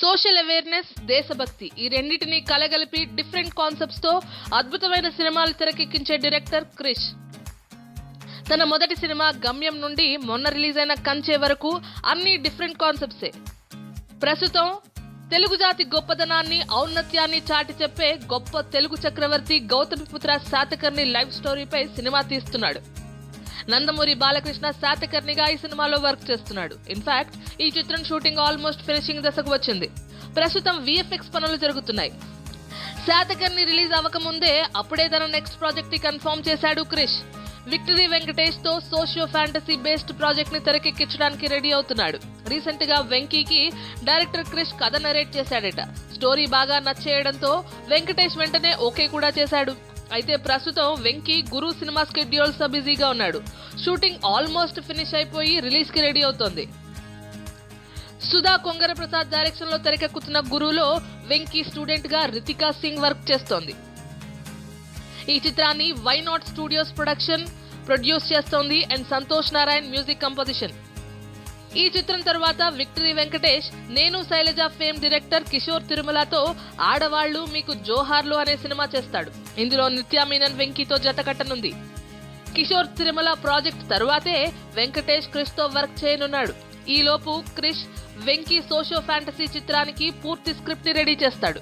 Social awareness దేశభక్తి. ఈ రెండింటిని కలగలిపి డిఫరెంట్ కాన్సెప్ట్స్తో అద్భుతమైన సినిమాలు తెరకెక్కించే డైరెక్టర్ క్రిష్. తన మొదటి సినిమా గమ్యం నుండి మొన్న రిలీజ్ అయిన కంచే వరకు అన్ని డిఫరెంట్ కాన్సెప్ట్సే. ప్రస్తుతం తెలుగు జాతి గొప్పదనాన్ని ఔన్నత్యాన్ని చాటి చెప్పే గొప్ప తెలుగు చక్రవర్తి గౌతమిపుత్ర శాతకర్ణి లైఫ్ స్టోరీపై సినిమా తీస్తున్నాడు. నందమూరి బాలకృష్ణ శాతకర్ణిగా ఈ సినిమాలో వర్క్ చేస్తున్నాడు. ఇన్ఫాక్ట్ ఈ చిత్రం షూటింగ్ ఆల్మోస్ట్ ఫినిషింగ్ దశకు వచ్చింది. ప్రస్తుతం విఎఫ్ఎక్స్ పనులు జరుగుతున్నాయి. శాతకర్ణి రిలీజ్ అవ్వకముందే అప్పుడే తన నెక్స్ట్ ప్రాజెక్ట్ని కన్ఫర్మ్ చేశాడు క్రిష్. విక్టరీ వెంకటేష్తో సోషియో ఫ్యాంటసీ బేస్డ్ ప్రాజెక్ట్ని తెరకెక్కించడానికి రెడీ అవుతున్నాడు. రీసెంట్గా వెంకీకి డైరెక్టర్ క్రిష్ కథ నరేట్ చేశాడట. స్టోరీ బాగా నచ్చేయడంతో వెంకటేష్ వెంటనే ఓకే కూడా చేశాడు. అయితే ప్రస్తుతం వెంకీ గురు సినిమా స్కెడ్యూల్స్తో బిజీగా ఉన్నాడు. షూటింగ్ ఆల్మోస్ట్ ఫినిష్ అయిపోయి రిలీజ్కి రెడీ అవుతోంది. సుధా కొంగర ప్రసాద్ డైరెక్షన్లో తెరకెక్కుతున్న గురులో వెంకీ స్టూడెంట్గా రితికా సింగ్ వర్క్ చేస్తోంది. ఈ చిత్రాన్ని Y Not Studios production produce చేస్తోంది and Santhosh Narayan music composition ఈ చిత్రం తర్వాత victory Venkatesh Nenu Sailaja fame director Kishore తిరుమలతో ఆడవాళ్ళు మీకు జోహార్లు అనే సినిమా చేస్తాడు. ఇందులో నిత్యా మీనన్ వెంకీతో జత కట్టనుంది. కిషోర్ తిరుమల ప్రాజెక్ట్ తర్వాతే వెంకటేష్ క్రిష్తో వర్క్ చేయనున్నాడు. ఈలోపు క్రిష్ వెంకీ సోషో ఫ్యాంటసీ చిత్రానికి పూర్తి స్క్రిప్ట్ని రెడీ చేస్తాడు.